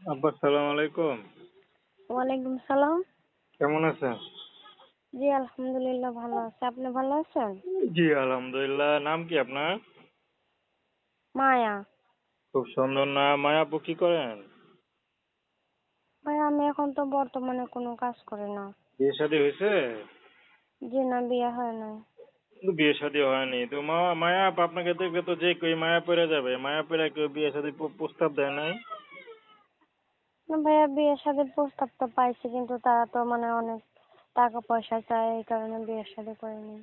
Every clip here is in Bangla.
আব্বা সালাম আলাইকুম। ওয়ালাইকুম সালাম। কেমন আছেন? জি আলহামদুলিল্লাহ ভালো আছে। আপনি ভালো আছেন? জি আলহামদুলিল্লাহ। নাম কি আপনার? মায়া। খুব সুন্দর নাম। মায়াপু কি করেন? আমি এখন তো বর্তমানে কোনো কাজ করি না। বিয়ে শাদী হয়েছে? জি না বিয়ে হয় নাই। বিয়ে শাদী হয়নি। তো মা মায়া আপনাকে দেখবে তো যে কেউ মায়া পড়ে যাবে। মায়া পড়ে কেউ বিয়ে শাদী প্রস্তাব দেয় নাই? না ভাইয়া বিয়ে শাদীর প্রস্তাব তো পাইছি কিন্তু তারা তো মানে অনেক টাকা পয়সা চায় এই কারণে বিয়ে শাদী করিনি।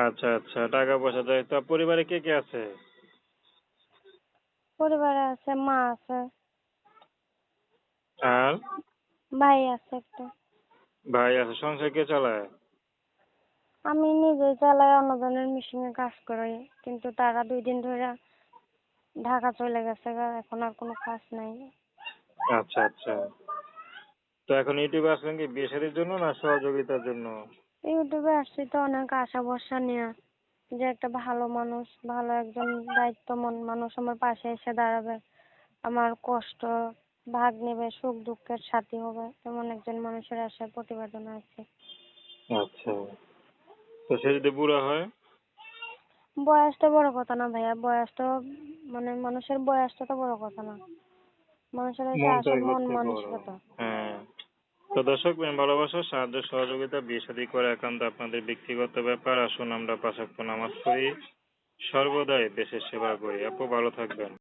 আচ্ছা আচ্ছা টাকা পয়সা দেয় তা পরিবারে কে কে আছে? পরিবারে আছে মা আছে। আর? ভাই আছে একটা। ভাই আছে সংসার কে চালায়? আমি নিজেই চালাই অন্যজনের মেশিনে কাজ করি কিন্তু তারা দুই দিন ধরে ঢাকা চলে গেছে এখন আর কোনো কাজ নাই। আচ্ছা আচ্ছা। তো এখন ইউটিউবে আসলেন কি বিয়ে শাদীর জন্য না সহযোগিতার জন্য? ইউটিউবে আসছি তো অনেক আশা ভরসা নিয়ে যে একটা ভালো মানুষ ভালো একজন দায়িত্বমন মানুষ আমার পাশে এসে দাঁড়াবে। আমার কষ্ট ভাগ নেবে সুখ দুঃখের সাথী হবে এমন একজন মানুষের আশায় প্রতিবেদন আছে। আচ্ছা। তো সে যদি বুড়া হয়? বয়সটা বড় কথা না ভাইয়া বয়সটা মানে মানুষের বয়সটা তো বড় কথা না। মানুষের হচ্ছে মন মানসিকতা। হ্যাঁ। তো দর্শক প্রেম ভালোবাসা সাহায্য সহযোগিতা বিয়ে শাদী করে একান্ত আপনাদের ব্যক্তিগত ব্যাপার। আসুন আমরা পাশাক্ত নামাজ পড়ি। সর্বদাই দেশের সেবা করি। আপু ভালো থাকবেন।